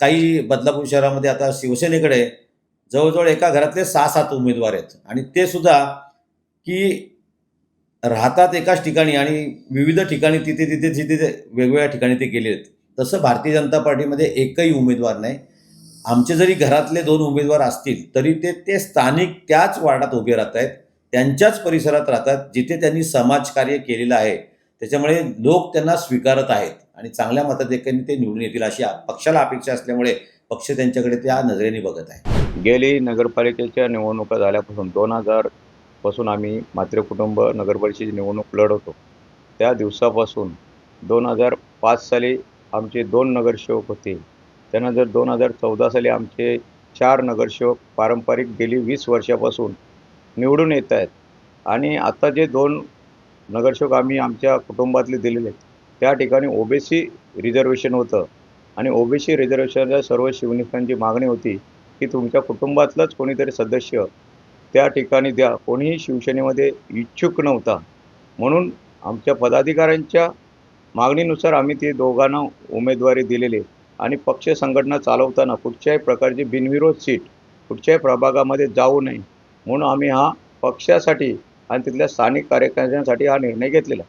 काही बदलापूर शहरामध्ये आता शिवसेनेकडे जवळजवळ एका घरातले सहा सात उमेदवार आहेत. आणि ते सुद्धा की राहतात एकाच ठिकाणी आणि विविध ठिकाणी तिथे तिथे तिथे वेगवेगळ्या ठिकाणी ते गेले आहेत. तसं भारतीय जनता पार्टीमध्ये एकही उमेदवार नाही. आमचे जरी घरातले दोन उमेदवार असतील तरी ते ते स्थानिक त्याच वार्डात उभे राहत आहेत त्यांच्याच परिसरात राहतात जिथे त्यांनी समाजकार्य केलेलं आहे. त्याच्यामुळे लोक त्यांना स्वीकारत आहेत. आणि चांगल्या मताधिक्याने ते निवडून येतील अशी पक्षाला अपेक्षा असल्यामुळे पक्ष त्यांच्याकडे त्या नजरेने बघत आहे. गेली नगरपालिकेच्या निवडणुका झाल्यापासून दोन हजारपासून आम्ही मात्र कुटुंब नगरपरिषदेची निवडणूक लढवतो. त्या दिवसापासून दोन हजार पाच साली आमचे दोन नगरसेवक होते. त्यानंतर दोन हजार चौदा साली आमचे चार नगरसेवक पारंपरिक गेली वीस वर्षापासून निवडून येत आहेत. आणि आता जे दोन नगरसेवक आम्ही आमच्या कुटुंबातले दिलेले आहेत त्या ठिकाणी ओबीसी रिझर्वेशन होतं. आणि ओबीसी रिझर्वेशनच्या सर्व शिवनिकांची मागणी होती की तुमच्या कुटुंबातलाच कोणीतरी सदस्य त्या ठिकाणी द्या. कोणीही शिवसेनेमध्ये इच्छुक नव्हता. म्हणून आमच्या पदाधिकाऱ्यांच्या मागणीनुसार आम्ही ते दोघांना उमेदवारी दिलेली. आणि पक्ष संघटना चालवताना कुठच्याही प्रकारची बिनविरोध सीट कुठच्याही प्रभागामध्ये जाऊ नये. म्हणून आम्ही हा पक्षासाठी आणि तिथल्या स्थानिक कार्यकर्त्यांसाठी हा निर्णय घेतलेला.